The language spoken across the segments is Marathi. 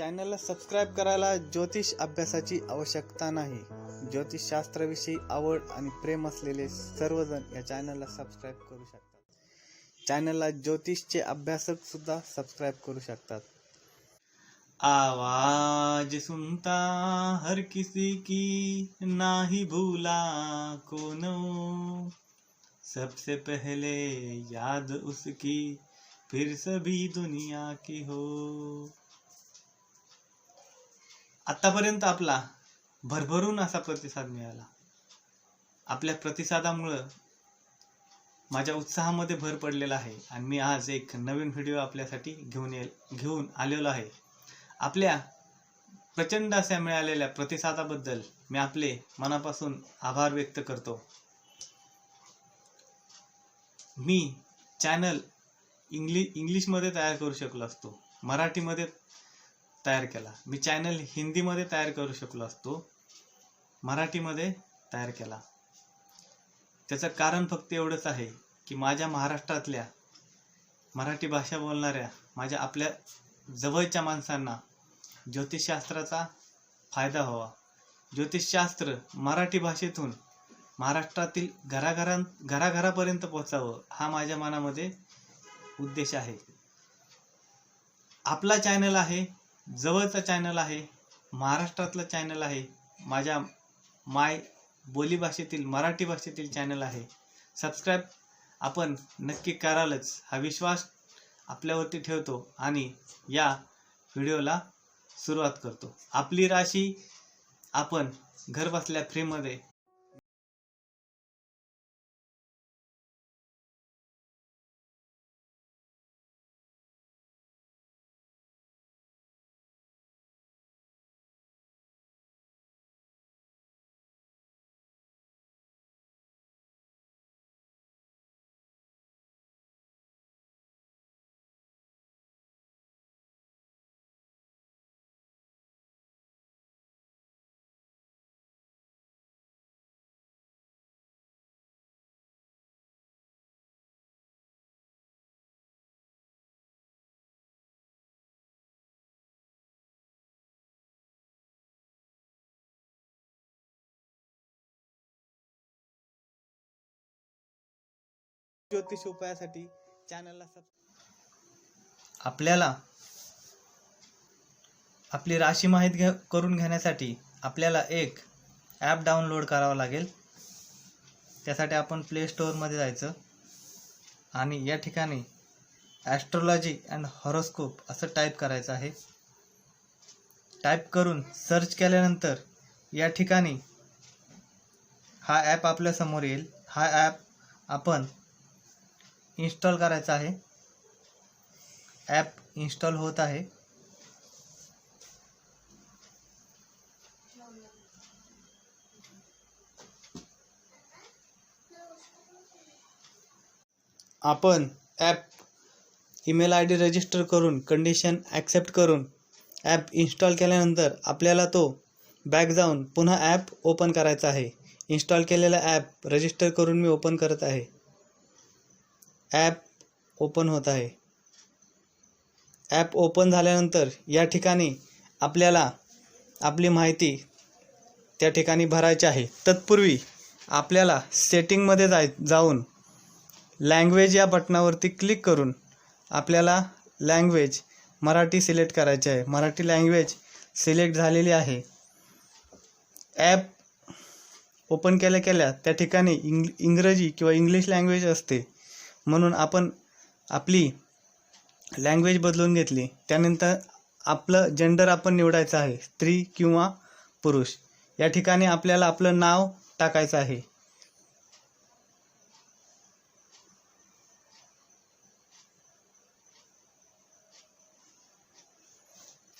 चॅनलला सबस्क्राईब करायला ज्योतिष अभ्यासाची आवश्यकता नाही. ज्योतिषशास्त्राविषयी आवड आणि प्रेम असलेले सर्वजण या चॅनलला सबस्क्राईब करू शकतात. चॅनलला ज्योतिषचे अभ्यासक सुद्धा सबस्क्राईब करू शकतात. आवाज सुनता हर किसी की नाही भूला कोनो? सबसे पहले याद उसकी फिर सभी दुनिया की हो। आतापर्यंत आपला भरभरून असा प्रतिसाद मिळाला. आपल्या प्रतिसादामुळं माझ्या उत्साहामध्ये भर पडलेला आहे आणि मी आज एक नवीन व्हिडिओ आपल्यासाठी घेऊन ये घेऊन आलेलो आहे. आपल्या प्रचंड अशा मिळालेल्या प्रतिसादाबद्दल मी आपले मनापासून आभार व्यक्त करतो. मी चॅनल इंग्लि इंग्लिशमध्ये तयार करू शकलो असतो. मराठीमध्ये तयार केला. मी चॅनल हिंदीमध्ये तयार करू शकलो असतो. मराठीमध्ये तयार केला. त्याचं कारण फक्त एवढंच आहे की माझ्या महाराष्ट्रातल्या मराठी भाषा बोलणाऱ्या माझ्या आपल्या जवळच्या माणसांना ज्योतिषशास्त्राचा फायदा व्हावा. ज्योतिषशास्त्र मराठी भाषेतून महाराष्ट्रातील घराघरां घराघरापर्यंत पोहोचावं हा माझ्या मनामध्ये उद्देश आहे. आपला चॅनल आहे जवळचा चॅनल आहे महाराष्ट्रातलं चॅनल आहे माझ्या माय बोली भाषेतील मराठी भाषेतील चॅनल आहे. सबस्क्राईब आपण नक्की करालच हा विश्वास आपल्यावरती ठेवतो आणि या व्हिडिओला सुरुवात करतो. आपली राशी आपण घरबसल्या फ्रीमध्ये ज्योतिष उपायासाठी चॅनलला आपल्याला आपली राशी माहीत घ्या करून घेण्यासाठी आपल्याला एक ॲप डाउनलोड करावं लागेल. त्यासाठी आपण प्ले स्टोअरमध्ये जायचं. आणि या ठिकाणी ॲस्ट्रोलॉजी अँड हॉरोस्कोप असं टाईप करायचं आहे. टाईप करून सर्च केल्यानंतर या ठिकाणी हा ॲप आपल्यासमोर येईल. हा ॲप आपण इन्स्टॉल करायचा आहे. ॲप इन्स्टॉल होत आहे. आपण app email I D register करून कंडिशन ॲक्सेप्ट करून ॲप इन्स्टॉल केल्यानंतर आपल्याला तो बॅक जाऊन पुन्हा ॲप ओपन करायचा आहे. इन्स्टॉल केलेला ॲप रजिस्टर करून मी ओपन करत आहे. ॲप ओपन होत आहे. ॲप ओपन झाल्यानंतर या ठिकाणी आपल्याला आपली माहिती त्या ठिकाणी भरायची आहे. तत्पूर्वी आपल्याला सेटिंगमध्ये जाय जाऊन लँग्वेज या बटनावरती क्लिक करून आपल्याला लँग्वेज मराठी सिलेक्ट करायची आहे. मराठी लँग्वेज सिलेक्ट झालेली आहे. ॲप ओपन केल्या केल्या त्या ठिकाणी इंग इंग्रजी किंवा इंग्लिश लँग्वेज असते. म्हणून आपण आपली लँग्वेज बदलून घेतली. त्यानंतर आपलं जेंडर आपण निवडायचं आहे. स्त्री किंवा पुरुष. या ठिकाणी आपल्याला आपलं नाव टाकायचं आहे.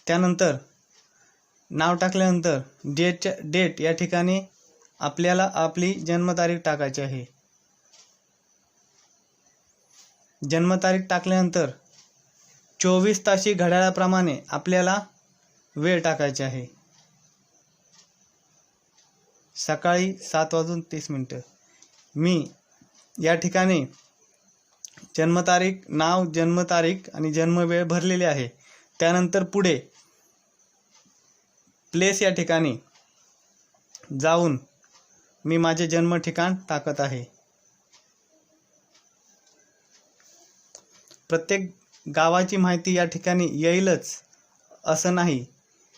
त्यानंतर नाव टाकल्यानंतर डेटच्या डेट या ठिकाणी आपल्याला आपली जन्मतारीख टाकायची आहे. जन्मतारीख टाकल्यानंतर चोवीस ताशी घड्याळाप्रमाणे आपल्याला वेळ टाकायची आहे. सकाळी सात वाजून तीस मिनटं. मी या ठिकाणी जन्मतारीख नाव जन्मतारीख आणि जन्मवेळ भरलेली आहे. त्यानंतर पुढे प्लेस या ठिकाणी जाऊन मी माझे जन्म ठिकाण टाकत आहे. प्रत्येक गावाची माहिती या ठिकाणी येईलच असं नाही.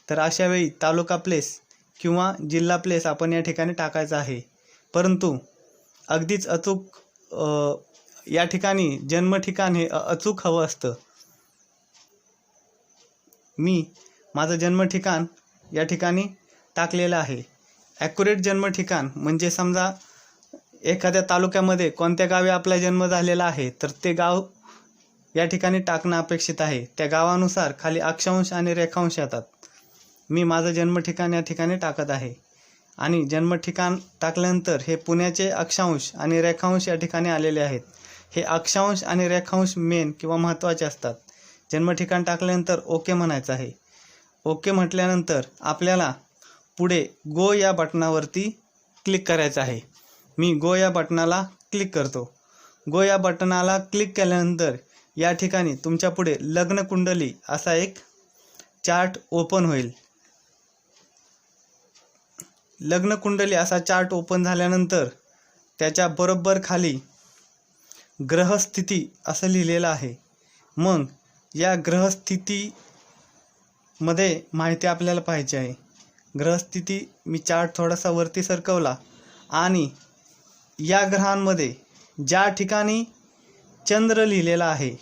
तर अशा वेळी तालुका प्लेस किंवा जिल्हा प्लेस आपण या ठिकाणी टाकायचा आहे. परंतु अगदीच अचूक या ठिकाणी जन्म ठिकाण हे अचूक हवं असतं. मी माझं जन्म ठिकाण या ठिकाणी टाकलेलं आहे. ॲक्युरेट जन्म ठिकाण म्हणजे समजा एखाद्या तालुक्यामध्ये कोणत्या गावी आपला जन्म झालेला आहे तर ते गाव या ठिकाणी टाकणं अपेक्षित आहे. त्या गावानुसार खाली अक्षांश आणि रेखांश येतात. मी माझं जन्म ठिकाण या ठिकाणी टाकत आहे. आणि जन्म ठिकाण टाकल्यानंतर हे पुण्याचे अक्षांश आणि रेखांश या ठिकाणी आलेले आहेत. हे अक्षांश आणि रेखांश मेन किंवा महत्त्वाचे असतात. जन्म ठिकाण टाकल्यानंतर ओके म्हणायचं आहे. ओके म्हटल्यानंतर आपल्याला पुढे गो या बटनावरती क्लिक करायचं आहे. मी गो या बटनाला क्लिक करतो. गो या बटनाला क्लिक केल्यानंतर या ठिकाणी तुमच्यापुढे लग्नकुंडली लग्न कुंडली असा एक चार्ट ओपन होईल. लग्न कुंडली असा चार्ट ओपन झाल्यानंतर त्याच्या बरोबर खाली ग्रहस्थिती असं लिहिलेलं आहे. मग या ग्रहस्थितीमध्ये माहिती आपल्याला पाहिजे आहे. ग्रहस्थिती मी चार्ट थोडासा वरती सरकवला. आणि या ग्रहांमध्ये ज्या ठिकाणी चंद्र लिहिलेला आहे.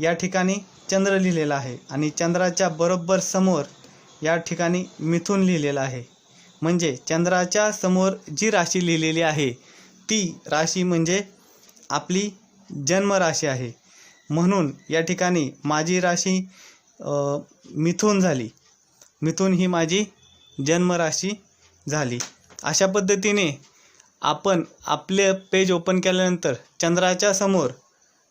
या ठिकाणी चंद्र लिहिलेला आहे आणि चंद्राच्या बरोबर समोर या ठिकाणी मिथून लिहिलेलं आहे. म्हणजे चंद्राच्या समोर जी राशी लिहिलेली आहे ती राशी म्हणजे आपली जन्मराशी आहे. म्हणून या ठिकाणी माझी राशी मिथून झाली. मिथून ही माझी जन्मराशी झाली. अशा पद्धतीने आपण आपले पेज ओपन केल्यानंतर चंद्राच्या समोर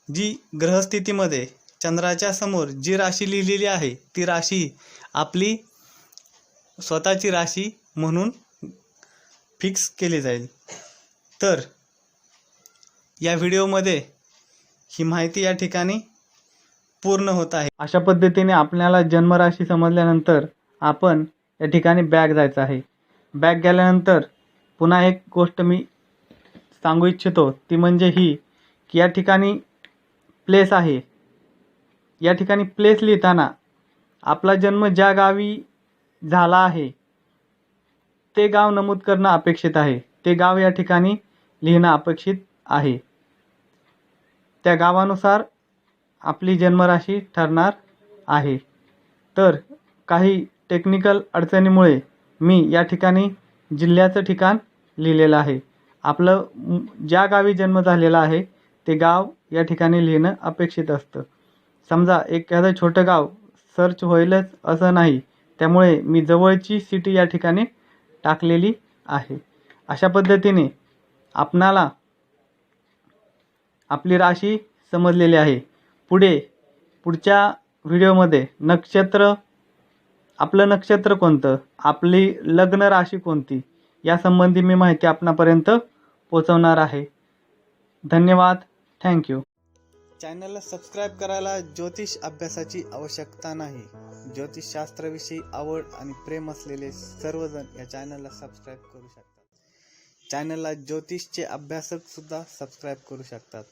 जी ग्रहस्थितीमध्ये चंद्राच्या समोर जी राशी लिहिलेली आहे ती राशी आपली स्वतःची राशी म्हणून फिक्स केली जाईल. तर या व्हिडिओमध्ये ही माहिती या ठिकाणी पूर्ण होत आहे. अशा पद्धतीने आपल्याला जन्मराशी समजल्यानंतर आपण या ठिकाणी बॅग जायचं आहे. बॅग गेल्यानंतर पुन्हा एक गोष्ट मी सांगू इच्छितो ती म्हणजे ही की या ठिकाणी प्लेस आहे. या ठिकाणी प्लेस लिहिताना आपला जन्म ज्या गावी झाला आहे ते गाव नमूद करणं अपेक्षित आहे. ते गाव या ठिकाणी लिहिणं अपेक्षित आहे. त्या गावानुसार आपली जन्मराशी ठरणार आहे. तर काही टेक्निकल अडचणीमुळे मी या ठिकाणी जिल्ह्याचं ठिकाण लिहिलेलं आहे. आपलं ज्या गावी जन्म झालेला आहे ते गाव या ठिकाणी लिहिणं अपेक्षित असतं. समजा एखादं छोटं गाव सर्च होईलच असं नाही त्यामुळे मी जवळची सिटी या ठिकाणी टाकलेली आहे. अशा पद्धतीने आपणाला आपली राशी समजलेली आहे. पुढे पुढच्या व्हिडिओमध्ये नक्षत्र आपलं नक्षत्र कोणतं? आपली लग्न राशी कोणती? यासंबंधी मी माहिती आपणापर्यंत पोचवणार आहे. धन्यवाद. थँक्यू चॅनलला सबस्क्राईब करायला ज्योतिष अभ्यासाची आवश्यकता नाही. ज्योतिषशास्त्राविषयी आवड आणि प्रेम असलेले सर्वजण या चॅनलला सबस्क्राईब करू शकतात. चॅनलला ज्योतिषचे अभ्यासक सुद्धा सबस्क्राईब करू शकतात.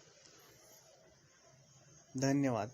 धन्यवाद.